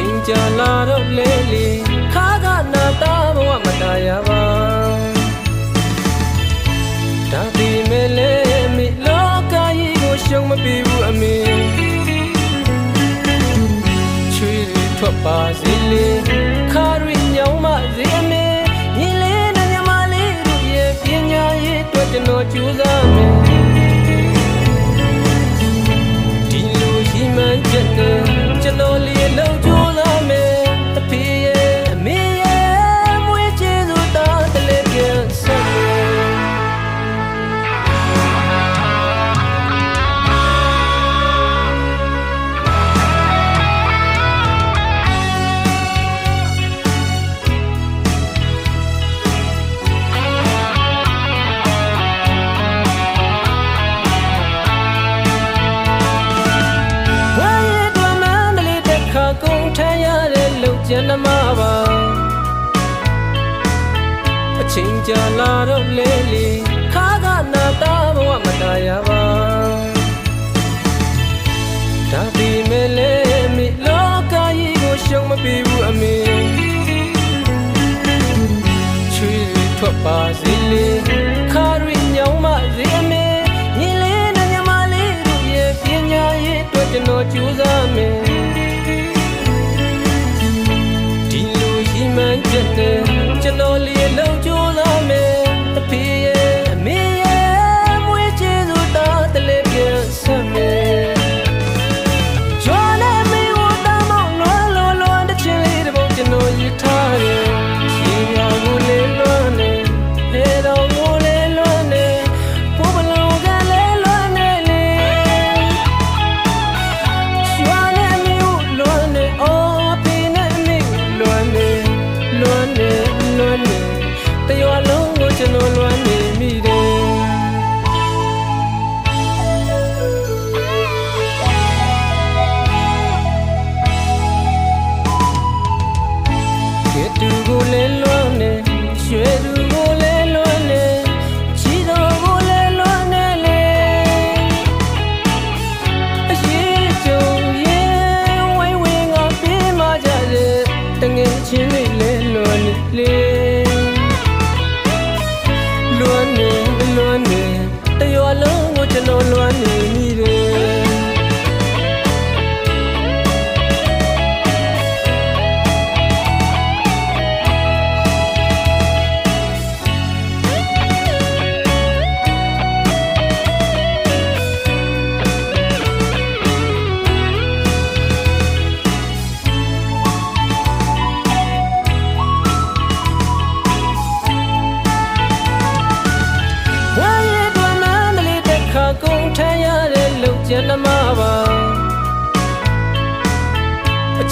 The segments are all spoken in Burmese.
ချိန်ကြာလာတော့လဲလေခါကနာတာဘဝမတရားပါဒါပေမဲ့လည်းမိလောကကြီးကိုရှုံးမပြီးဘူးအမေချွေးတွေထွက်ပါစေလေ ချိန်ကြာလာတော့လေလေခါကနာတာဘဝမတရားပါဒါပေမဲ့လည်းမိလောကကြီးကိုရှုံးမပေးဘူးအမေချွေထွက်ပါစေလေခါရီညောင်းမစေအမေညီလေးနဲ့ညီမလေးတို့ရဲ့ပညာရေးအတွက်ကျွန်တော်ကြိုးစားမယ်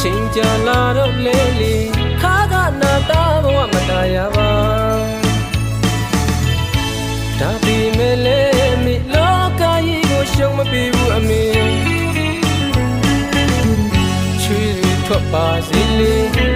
ချိန်ကြာလာတော့လေလေခါကနာတာဘဝမတရားပါဒါပေမဲ့လည်းမိလောကကြီးကိုရှုံးမပေးဘူးအမေချွေထွက်ပါစေလေ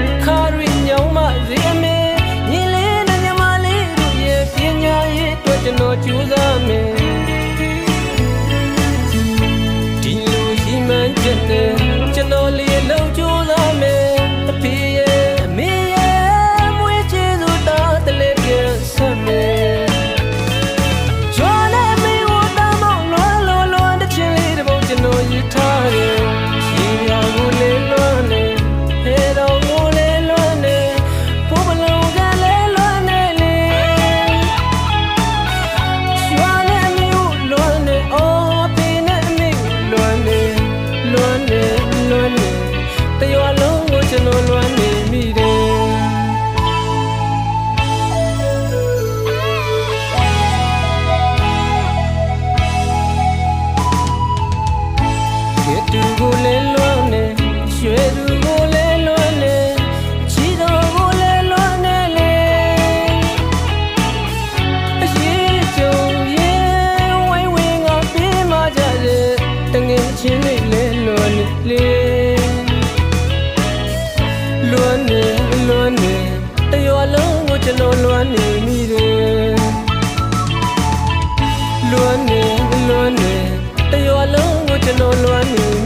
ချင်းတွေလဲလွန်လေလွန်နေလွန်နေတရွာလုံးကိုကျွန်တော်လွန်နေမိတယ်လွန်နေလွန်နေတရွာလုံးကိုကျွန်တော်လွန်နေ